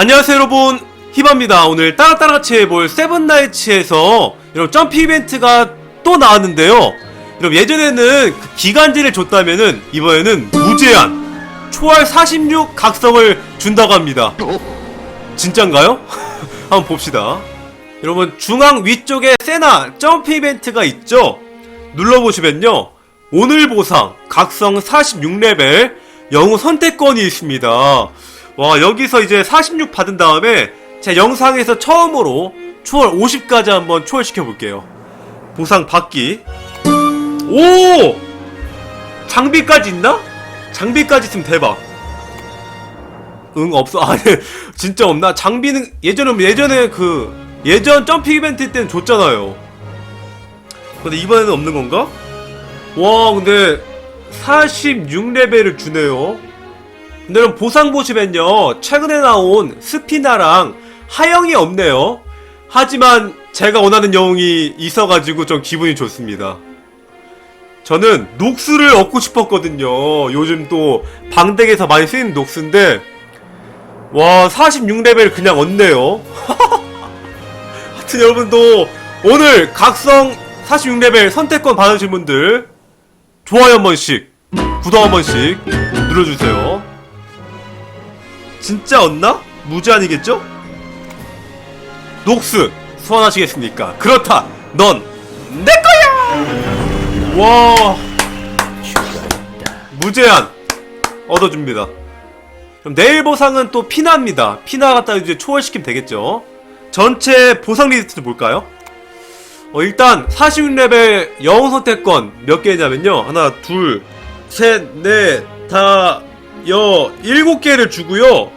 안녕하세요 여러분. 히바입니다. 오늘 따라따라 같이 해볼 세븐나이츠에서 여러분 점프 이벤트가 또 나왔는데요. 여러분 예전에는 그 기간제를 줬다면은 이번에는 무제한 초월 46 각성을 준다고 합니다. 진짠가요? 한번 봅시다. 여러분 중앙 위쪽에 세나 점프 이벤트가 있죠? 눌러보시면요. 오늘 보상 각성 46레벨 영웅 선택권이 있습니다 와 여기서 이제 46 받은 다음에 제 영상에서 처음으로 초월 50까지 한번 초월시켜 볼게요 보상 받기 오 장비까지 있나? 장비까지 있으면 대박 응 없어 아 네. 진짜 없나? 장비는 예전에 예전에 그 예전 점프 이벤트 때는 줬잖아요 근데 이번에는 없는 건가? 와 근데 46레벨을 주네요 여러분 보상 보시면요. 최근에 나온 스피나랑 하영이 없네요. 하지만 제가 원하는 영웅이 있어가지고 좀 기분이 좋습니다. 저는 녹수를 얻고 싶었거든요. 요즘 또 방덱에서 많이 쓰이는 녹수인데 와 46레벨 그냥 얻네요. 하여튼 여러분도 오늘 각성 46레벨 선택권 받으신 분들 좋아요 한 번씩 구독 한 번씩 눌러주세요 진짜 얻나? 무제한이겠죠? 녹스 소환하시겠습니까? 그렇다 넌 내 거야 와 무제한 얻어줍니다 그럼 내일 보상은 또 피나입니다 피나 갖다 이제 초월시키면 되겠죠 전체 보상 리스트 볼까요? 어, 일단 46레벨 영웅 선택권 몇 개냐면요. 하나, 둘, 셋, 넷, 다, 여, 일곱 개를 주고요.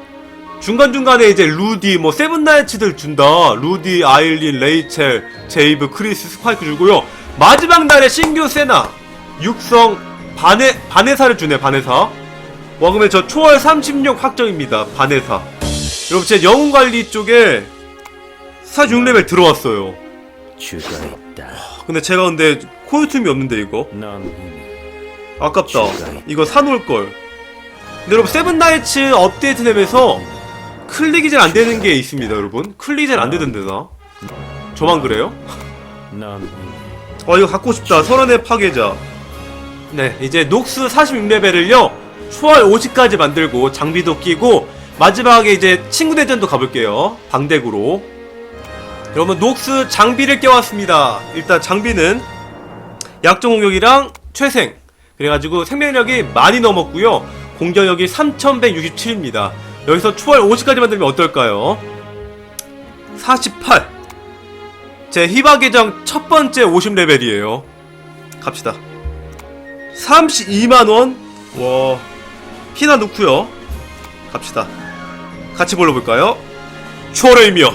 중간중간에 이제 루디, 뭐, 세븐나이츠들 준다. 루디, 아일린, 레이첼, 제이브, 크리스, 스파이크 주고요. 마지막 날에 신규 세나, 육성, 바네, 바네사를 주네, 바네사. 와, 그러면 저 초월 36 확정입니다. 바네사. 여러분, 제 영웅 관리 쪽에 46레벨 들어왔어요. 죽어있다. 근데 제가 근데 코요툼이 없는데 이거 넌 아깝다 이거 사놓을걸 근데 여러분 세븐나이츠 업데이트 맵에서 클릭이 잘 안되는 게 있습니다 여러분. 클릭이 잘 안되던데 나 저만 그래요? 넌어 이거 갖고 싶다. 설원의 파괴자. 네 이제 녹스 46레벨을요 초월 50까지 만들고 장비도 끼고 마지막에 이제 친구 대전도 가볼게요. 방덱으로. 여러분 녹스 장비를 껴왔습니다. 일단 장비는 약정 공격이랑 최생. 그래가지고 생명력이 많이 넘었고요 공격력이 3167입니다 여기서 초월 50까지 만들면 어떨까요 48 제 히바 계정 첫 번째 50레벨이에요. 갑시다. 32만원? 와. 피나 넣고요 갑시다. 같이 불러볼까요? 초월의이며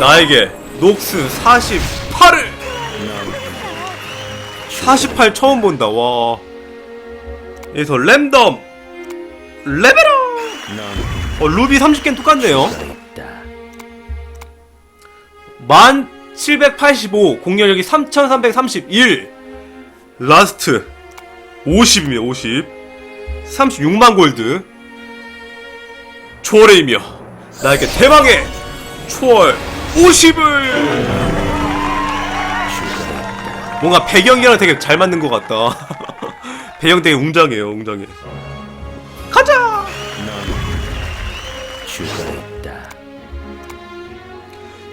나에게 녹스 48을! 48 처음 본다, 와. 여기서 랜덤! 레벨업! 넌 어, 루비 30개는 똑같네요. 죽어있다. 1785 공격력이 3331 라스트 50이며 50 36만 골드 초월의이며 나에게 대망의 초월 50을 뭔가 배경이랑 되게 잘 맞는 것 같다 배경 되게 웅장해요 웅장해 가자 죽어있다.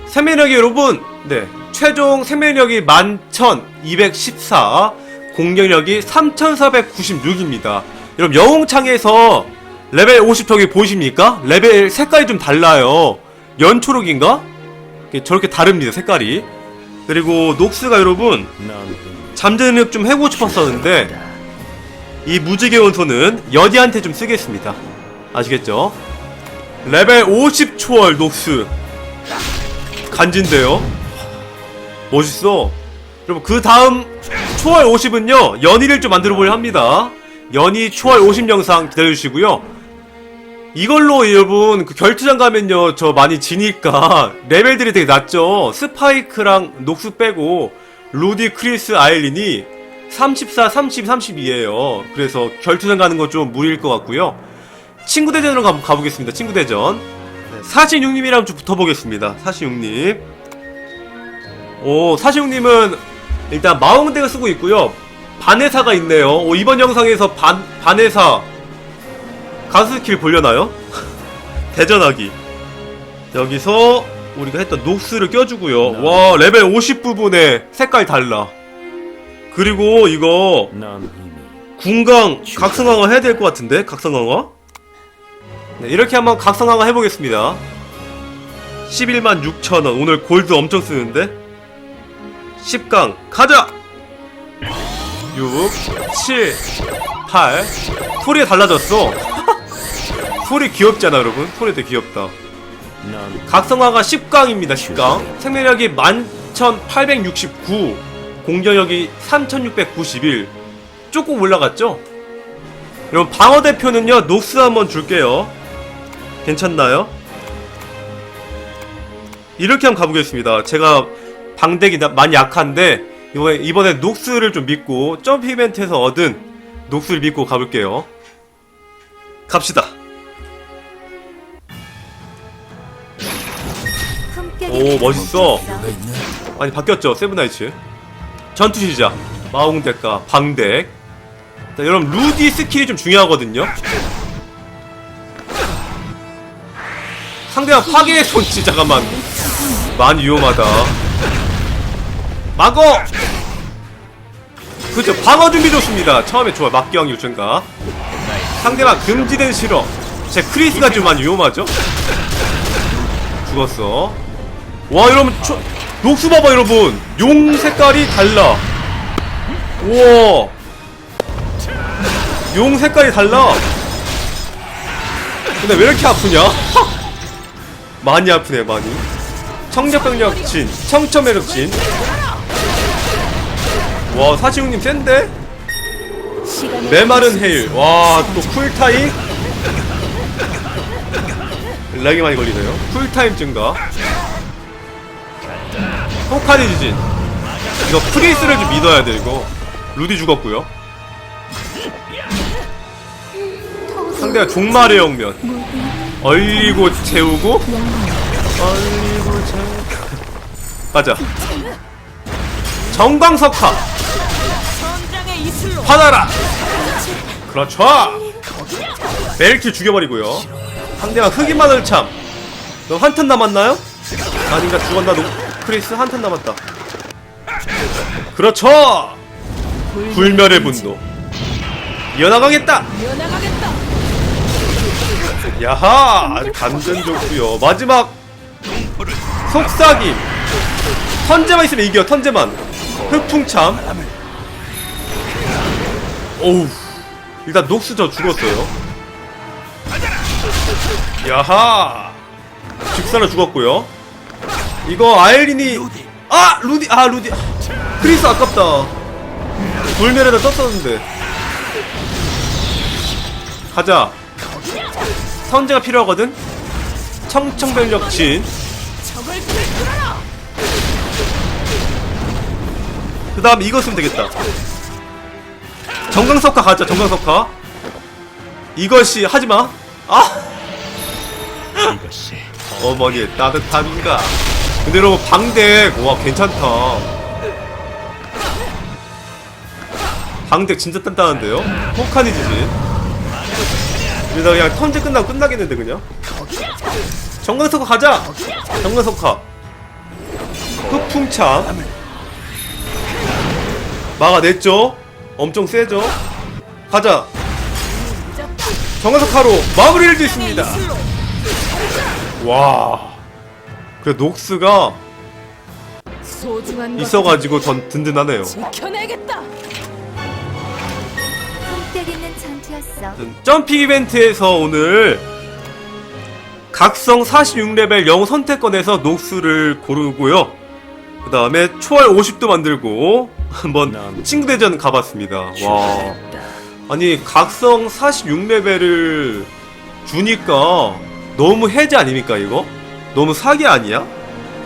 생명력이 여러분 네 최종 생명력이 11,214 공격력이 3,496입니다 여러분 영웅창에서 레벨 50 저기 보이십니까? 레벨 색깔이 좀 달라요 연초록인가? 저렇게 다릅니다 색깔이 그리고 녹스가 여러분 넌 잠재능력 좀 해보고 싶었었는데 이 무지개 원소는 여디한테 좀 쓰겠습니다. 아시겠죠? 레벨 50 초월 녹스. 간진데요? 멋있어. 여러분 그 다음 초월 50은요 연희를 좀 만들어 보려 합니다. 연희 초월 50 영상 기다려주시고요. 이걸로 여러분 그 결투장 가면요 저 많이 지니까 레벨들이 되게 낮죠? 스파이크랑 녹스 빼고 루디 크리스 아일린이 34, 30, 32에요 그래서 결투장 가는 거 좀 무리일 것 같고요 친구 대전으로 가, 가보겠습니다 친구 대전 네. 46님이랑 좀 붙어보겠습니다. 46님. 오, 46님은 일단 마왕덱을 쓰고 있고요. 반해사가 있네요. 오, 이번 영상에서 반, 반해사 가스킬 보려나요? 대전하기. 여기서 우리가 했던 녹스를 껴주고요. 와, 레벨 50 부분에 색깔 달라. 그리고 이거 궁강 각성강화 해야 될 것 같은데? 각성강화? 네, 이렇게 한번 각성강화 해보겠습니다. 11만 6천원. 오늘 골드 엄청 쓰는데? 10강 가자! 6 7 8 소리가 달라졌어. 소리 귀엽잖아 여러분. 소리 되게 귀엽다. 넌 각성화가 10강입니다 10강. 생명력이 11,869 공격력이 3,691 조금 올라갔죠? 여러분 방어 대표는요 녹스 한번 줄게요. 괜찮나요? 이렇게 한번 가보겠습니다. 제가 방덱이 나- 많이 약한데 이번에, 이번에 녹스를 좀 믿고 점프 이벤트에서 얻은 녹스를 믿고 가볼게요. 갑시다. 오, 멋있어. 많이 바뀌었죠? 세븐나이츠 전투 시작 마웅덱과 방덱 자, 여러분 루디 스킬이 좀 중요하거든요. 상대가 파괴의 손치 잠깐만. 많이 위험하다. 막어! 그죠. 방어 준비 좋습니다. 처음에 좋아 막기왕 요청가. 상대방 금지된 실어. 제 크리스가 좀 많이 위험하죠? 죽었어. 와 여러분 초, 녹수 봐봐 여러분. 용 색깔이 달라. 우와. 용 색깔이 달라. 근데 왜 이렇게 아프냐? 많이 아프네 많이. 청력병력 진 청천매력 진 와 사시웅님 센데? 메마른 헤일. 와또 쿨타임 렉이 많이 걸리네요. 쿨타임 증가 포카리 지진. 이거 프리스를 좀 믿어야 돼 이거. 루디 죽었고요. 상대가 종말의 영면. 얼리고 채우고 얼리고 채우고 맞아. 정광석화. 화나라. 그렇죠. 벨트 죽여버리고요. 상대가 흑인 마늘 참. 너 한 턴 남았나요? 아닌가 죽었나? 노... 크리스 한턴 남았다. 그렇죠. 불멸의 분노. 이어나가겠다. 야하, 감전 좋고요. 마지막 속삭임. 턴제만 있으면 이겨. 턴제만. 흑풍참. 오우. 일단 녹스 저 죽었어요. 야하 직사로 죽었고요 이거 아일린이 아 루디 아 루디. 크리스 아깝다. 돌면에다 떴었는데. 가자. 선제가 필요하거든? 청청병력 진. 그 다음 이거 쓰면 되겠다. 정강석화 가자 정강석화. 이것이 하지마. 아! 어머니의 따뜻함인가 근데 여러분 방덱 와 괜찮다 방덱 진짜 단단한데요? 혹하니 지진 여기다 그냥 턴제 끝나고 끝나겠는데 그냥 정강석화 가자 정강석화 흑풍참 막아냈죠? 엄청 세죠? 가자 정강석화로 마무리를 짓습니다 와. 그래 녹스가 소중한 있어가지고 전 든든하네요. 지켜내겠다. 품격 있는 전투였어. 점핑 이벤트에서 오늘 각성 46레벨 영웅 선택권에서 녹스를 고르고요. 그 다음에 초월 50도 만들고 한번 친구 대전 가봤습니다. 와. 아니 각성 46레벨을 주니까 너무 해제 아닙니까 이거? 너무 사기 아니야?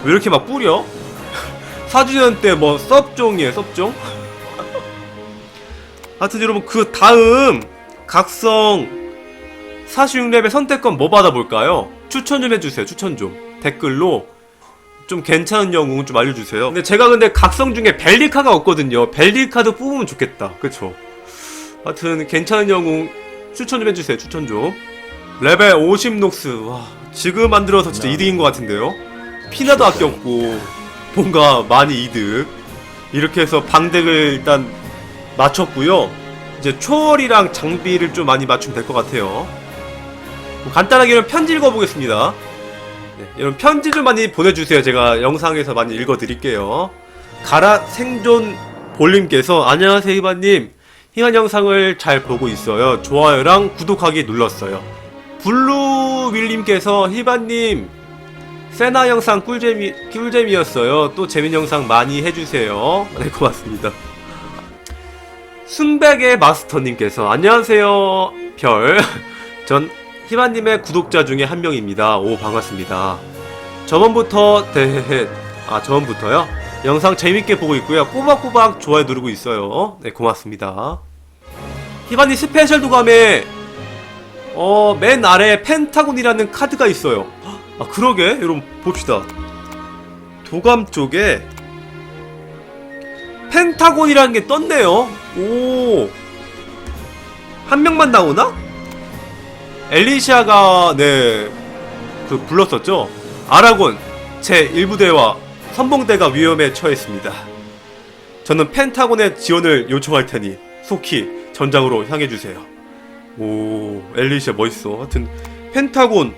왜 이렇게 막 뿌려? 4주년 때뭐 섭종이에요 섭종? 하여튼 여러분 그 다음 각성 46렙의 선택권 뭐 받아볼까요? 추천 좀 해주세요. 추천 좀 댓글로 좀 괜찮은 영웅 좀 알려주세요. 근데 제가 근데 각성 중에 벨리카가 없거든요. 벨리카도 뽑으면 좋겠다. 그쵸? 하여튼 괜찮은 영웅 추천 좀 해주세요. 추천 좀. 레벨 50 녹스. 와 지금 만들어서 진짜 이득인 것 같은데요. 피나도 아꼈고 뭔가 많이 이득. 이렇게 해서 방덱을 일단 맞췄고요. 이제 초월이랑 장비를 좀 많이 맞추면 될 것 같아요. 뭐 간단하게 이런 편지 읽어보겠습니다. 네, 이런 편지 좀 많이 보내주세요. 제가 영상에서 많이 읽어드릴게요. 가라 생존 볼님께서 안녕하세요 희바님. 희한 영상을 잘 보고 있어요. 좋아요랑 구독하기 눌렀어요. 블루 윌님께서 희바님 세나 영상 꿀재미 꿀재미였어요. 또 재밌는 영상 많이 해주세요. 네 고맙습니다. 순백의 마스터님께서 안녕하세요 별. 전 희바님의 구독자 중에 한 명입니다. 오 반갑습니다. 저번부터 대헤헤 아 저번부터요? 영상 재밌게 보고 있고요. 꼬박꼬박 좋아요 누르고 있어요. 네 고맙습니다. 희바님 스페셜 도감에 어 맨 아래 펜타곤이라는 카드가 있어요. 아 그러게 여러분 봅시다. 도감 쪽에 펜타곤이라는 게 떴네요. 오. 한 명만 나오나? 엘리시아가 네. 그 불렀었죠. 아라곤 제 1부대와 선봉대가 위험에 처했습니다. 저는 펜타곤의 지원을 요청할 테니 속히 전장으로 향해 주세요. 오, 엘리시아 멋있어. 하여튼 펜타곤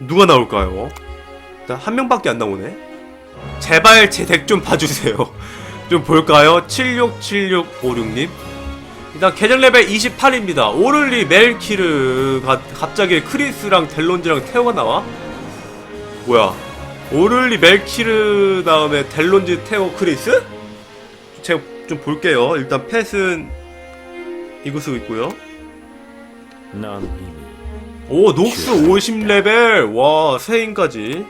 누가 나올까요? 일단 한 명밖에 안 나오네. 제발 제 덱 좀 봐주세요. 좀 볼까요? 767656님. 일단 계정 레벨 28입니다. 오를리 멜키르가 갑자기 크리스랑 델론즈랑 테오가 나와? 뭐야? 오를리 멜키르 다음에 델론즈 테오 크리스? 제가 좀 볼게요. 일단 펫은 쓰고 있고요. 난 이미 오 녹스 50레벨. 와 세인까지.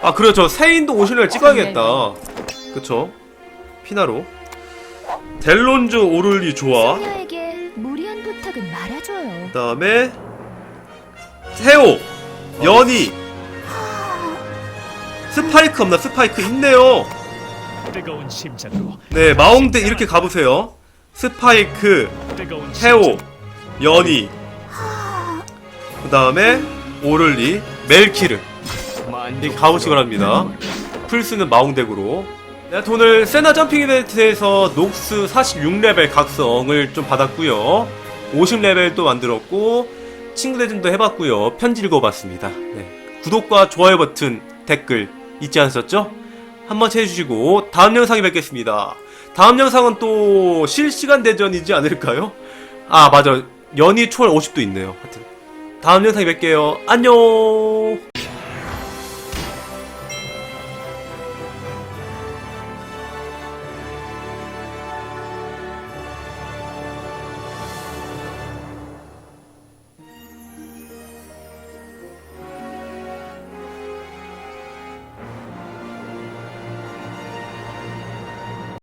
아 그렇죠 세인도 50레벨 찍어야겠다. 그쵸? 피나로. 델론즈 오를리 좋아 소녀에게 무리한 부탁은 말아줘요. 그 다음에 세오 연희. 스파이크 없나? 스파이크 있네요. 뜨거운 심장으로. 네 마홍대 이렇게 가보세요. 스파이크 뜨거운 태오, 연희, 그 다음에 오를리, 멜키르 이렇게 가보시기 바랍니다. 플스는 마웅덱으로. 내가 오늘 세나 점핑 이벤트에서 녹스 46레벨 각성을 좀 받았고요. 50레벨 또 만들었고 친구 대전도 해봤고요. 편지 읽어봤습니다. 네. 구독과 좋아요 버튼, 댓글 잊지 않으셨죠? 한번 해주시고 다음 영상에 뵙겠습니다. 다음 영상은 또 실시간 대전이지 않을까요? 아 맞아 연이 초월 50도 있네요. 다음 영상에 뵐게요. 안녕.